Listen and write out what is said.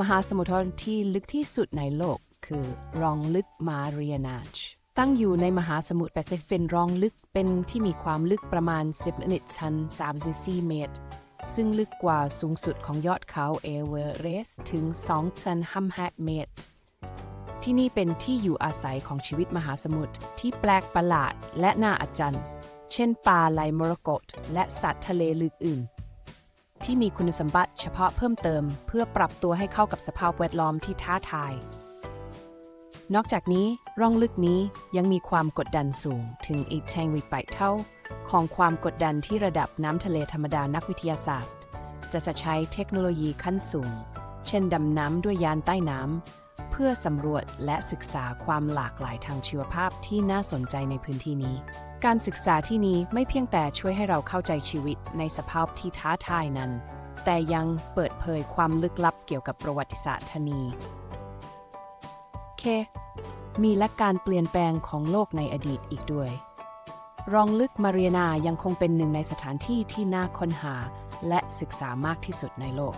มหาสมุทรที่ลึกที่สุดในโลกคือรองลึกมาเรียนาช ตั้งอยู่ในมหาสมุทรแปซิฟิกรองลึกเป็นที่มีความลึกประมาณ 10นิดชัน34 เมตร ซึ่งลึกกว่าสูงสุดของยอดเขาเอเวอเรสต์ถึง2ชัน5เมตร ที่นี่เป็นที่อยู่อาศัยของชีวิตมหาสมุทรที่แปลกประหลาดและน่าอัศจรรย์ เช่นปลาไหลมรกตและสัตว์ทะเลลึกอื่น ที่มีคุณสมบัติเฉพาะเพิ่มเติม เพื่อปรับตัวให้เข้ากับสภาพแวดล้อมที่ท้าทาย นอกจากนี้ร่องลึกนี้ยังมีความกดดันสูงถึงอีกแชงวิปเท่า ของความกดดันที่ระดับน้ำทะเลธรรมดานักวิทยาศาสตร์ จะใช้เทคโนโลยีขั้นสูง เช่นดำน้ำด้วยยานใต้น้ำ พื่อสำรวจและศึกษาความหลากหลายทางชีวภาพที่น่าสนใจในพื้นที่นี้ การศึกษาที่นี้ไม่เพียงแต่ช่วยให้เราเข้าใจชีวิตในสภาพที่ท้าทายนั้น แต่ยังเปิดเผยความลึกลับเกี่ยวกับประวัติศาสตร์ธนีเค มีและการเปลี่ยนแปลงของโลกในอดีตอีกด้วย รองลึกมาเรียนายังคงเป็นหนึ่งในสถานที่ที่น่าค้นหาและศึกษามากที่สุดในโลก